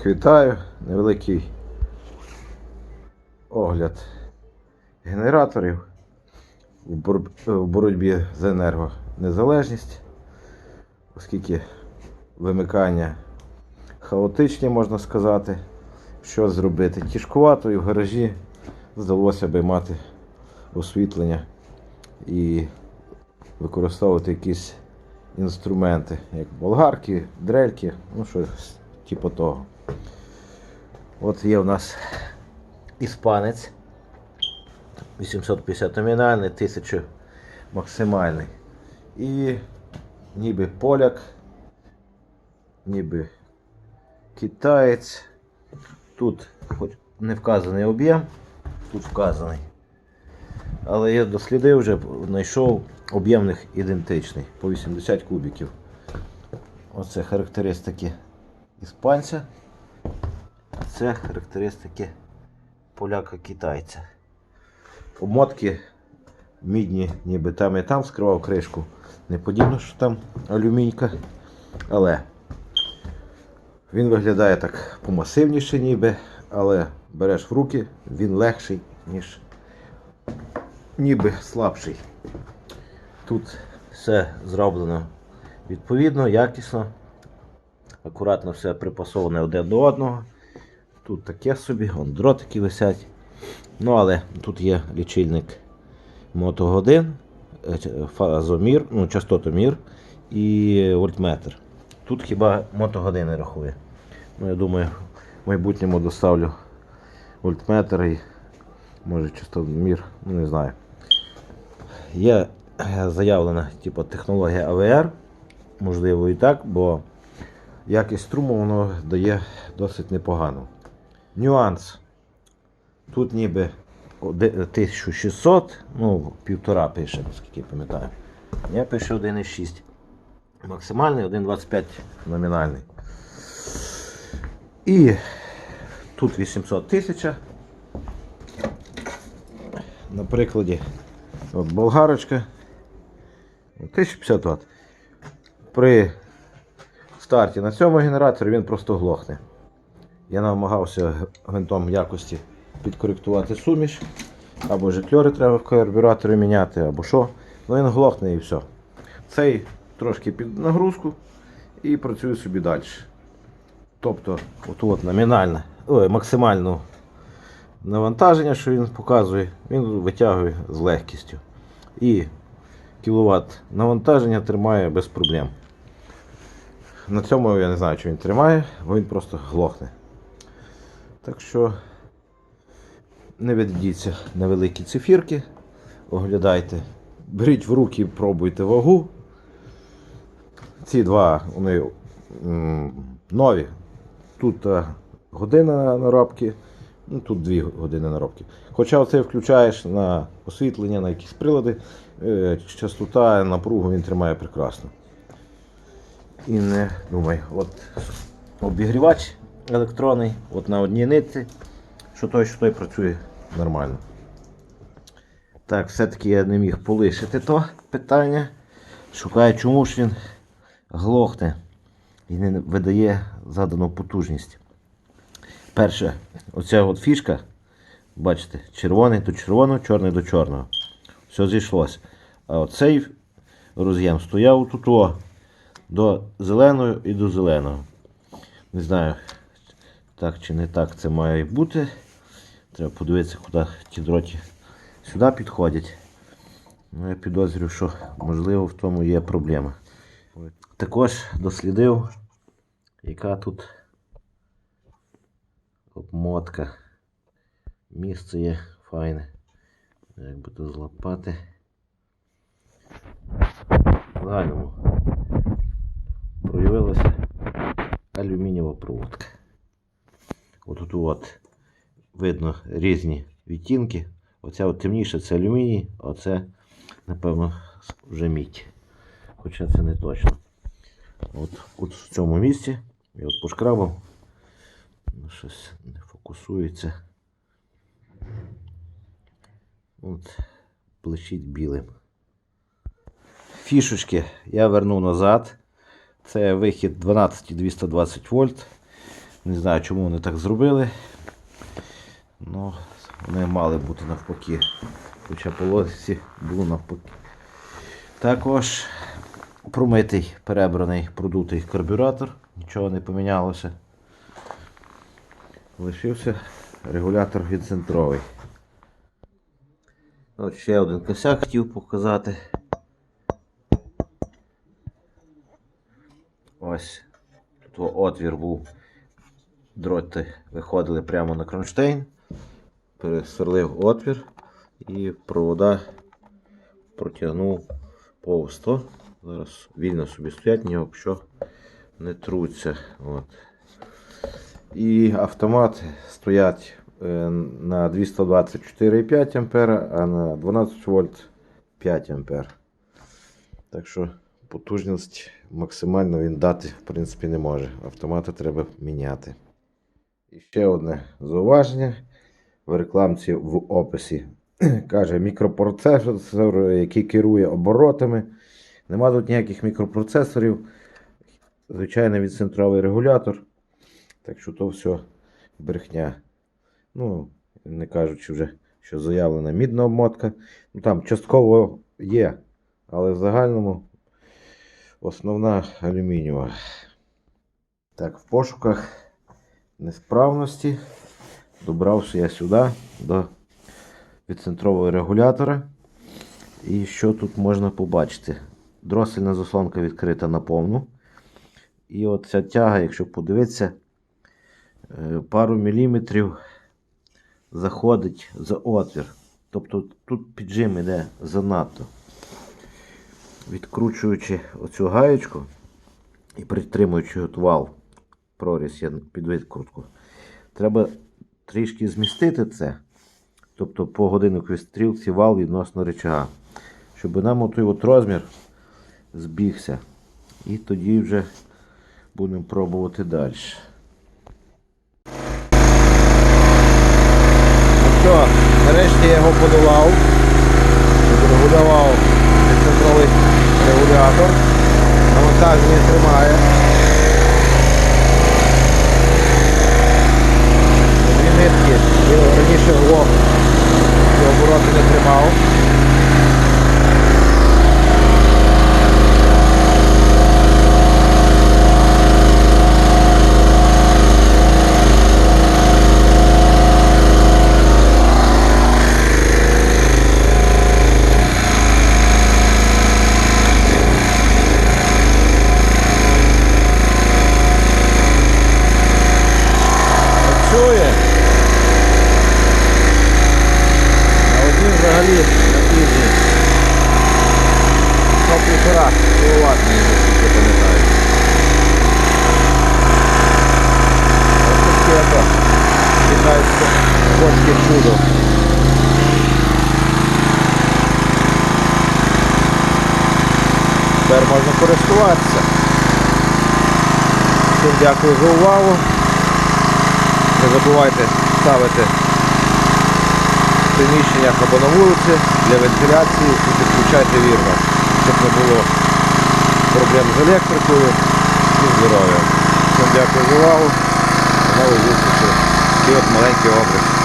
Всіх вітаю. Невеликий огляд генераторів в боротьбі за енергонезалежність, оскільки вимикання хаотичні, можна сказати. Що зробити? Тяжкувато і в гаражі здалося би мати освітлення і використовувати якісь інструменти, як болгарки, дрельки, ну щось типу того. От є в нас іспанець. 850 номінальний, 1000 максимальний. І ніби поляк, ніби китаєць. Тут хоч не вказаний об'єм, тут вказаний. Але я дослідив вже, знайшов об'ємних ідентичний по 80 кубіків. Оце характеристики іспанця. А це характеристики поляка-китайця. Обмотки мідні, ніби там і там скривав кришку. Не подібно, що там алюмінька. Але він виглядає так помасивніше ніби, але береш в руки, він легший, ніж ніби слабший. Тут все зроблено відповідно, якісно. Акуратно все припасоване один до одного. Тут таке собі, вон дротики висять. Ну, але тут є лічильник мотогодин, е, фазомір, ну, частотомір і вольтметр. Тут хіба мотогодини рахує. Ну, я думаю, в майбутньому доставлю вольтметр і може частотомір, ну не знаю. Є е, заявлена типу, технологія АВР, можливо і так, бо якість струму воно дає досить непогано. Нюанс. Тут ніби 1600, ну, півтора пише, наскільки я пам'ятаю. Я пишу 1,6. Максимальний 1,25 номінальний. І тут 800 тисяча. На прикладі от болгарочка. 1050 Вт. При старті на цьому генераторі він просто глохне. Я намагався гвинтом якості підкоректувати суміш. Або житльори треба в карбюраторі міняти, або що. Ну він глохне і все. Цей трошки під нагрузку і працює собі далі. Тобто, от, от номінальне, ой, максимальне навантаження, що він показує, він витягує з легкістю. І кіловат навантаження тримає без проблем. На цьому я не знаю, чи він тримає, бо він просто глохне. Так що не ведіться на великі цифірки, оглядайте, беріть в руки, пробуйте вагу. Ці два вони нові. Тут е, година наробки, ну тут дві години наробки. Хоча оце включаєш на освітлення, на якісь прилади, е, частота, напругу він тримає прекрасно. І не думай, от обігрівач електронний, от на одній нитці, що той, що той працює нормально. Так, все-таки я не міг полишити то питання. Шукаю, чому ж він глохне і не видає задану потужність. Перше, оця от фішка, бачите, червоний до червоного, чорний до чорного. Все зійшлося. А оцей роз'єм стояв тут до зеленого і до зеленого. Не знаю, так чи не так це має бути. Треба подивитися, куди ті дроті сюди підходять. Ну, я підозрюю, що можливо в тому є проблема. Також дослідив, яка тут обмотка. Місце є файне. Як би то злопати. В загальному проявилася алюмінієва проводка. Отут от видно різні відтінки. Оця от темніша це алюміній, а оце, напевно, вже мідь. Хоча це не точно. От, от в цьому місці я от пошкрабав. Ну, Щось не фокусується. От, блищить білим. Фішечки я верну назад. Це вихід 12-220 вольт. Не знаю, чому вони так зробили. Ну, вони мали бути навпаки. Хоча по логіці було навпаки. Також промитий, перебраний, продутий карбюратор. Нічого не помінялося. Лишився регулятор відцентровий. От ще один косяк хотів показати. Ось тут отвір був. Дроти виходили прямо на кронштейн. Пересверлив отвір і провода протягнув повсто. Зараз вільно собі стоять, ні що не труться. От. І автомати стоять е, на 224,5 А, а на 12 вольт 5 А. Так що потужність максимально він дати в принципі не може. Автомати треба міняти. І ще одне зауваження. В рекламці в описі каже мікропроцесор, який керує оборотами. Нема тут ніяких мікропроцесорів. Звичайний відцентровий регулятор. Так що то все брехня. Ну, не кажучи вже, що заявлена мідна обмотка. Ну там частково є, але в загальному основна алюмінієва. Так, в пошуках несправності добрався я сюди до відцентрового регулятора. І що тут можна побачити? Дросельна заслонка відкрита на повну. І от ця тяга, якщо подивитися, е, пару міліметрів заходить за отвір. Тобто тут піджим іде занадто. Відкручуючи оцю гаєчку і притримуючи от вал, проріз є під викрутку, треба трішки змістити це. Тобто по годинниковій стрілці вал відносно рычага. Щоб нам отой от розмір збігся. І тоді вже будемо пробувати далі. Ну що, нарешті я його подолав. Відрегулював центровий регулятор. Навантаження тримає. Дві нитки я раніше глох і обороти не тримав. Працює. На один взагалі на ізі. По півтора кіловат, наскільки пам'ятаю. Ось таке то китайське польське чудо. Тепер можна користуватися. Всім дякую за увагу. Не забувайте ставити в приміщеннях або на вулиці для вентиляції і підключайте вірно, щоб не було проблем з електрикою і здоров'ям. Всім дякую за увагу. Нової зустрічі. От маленький образ.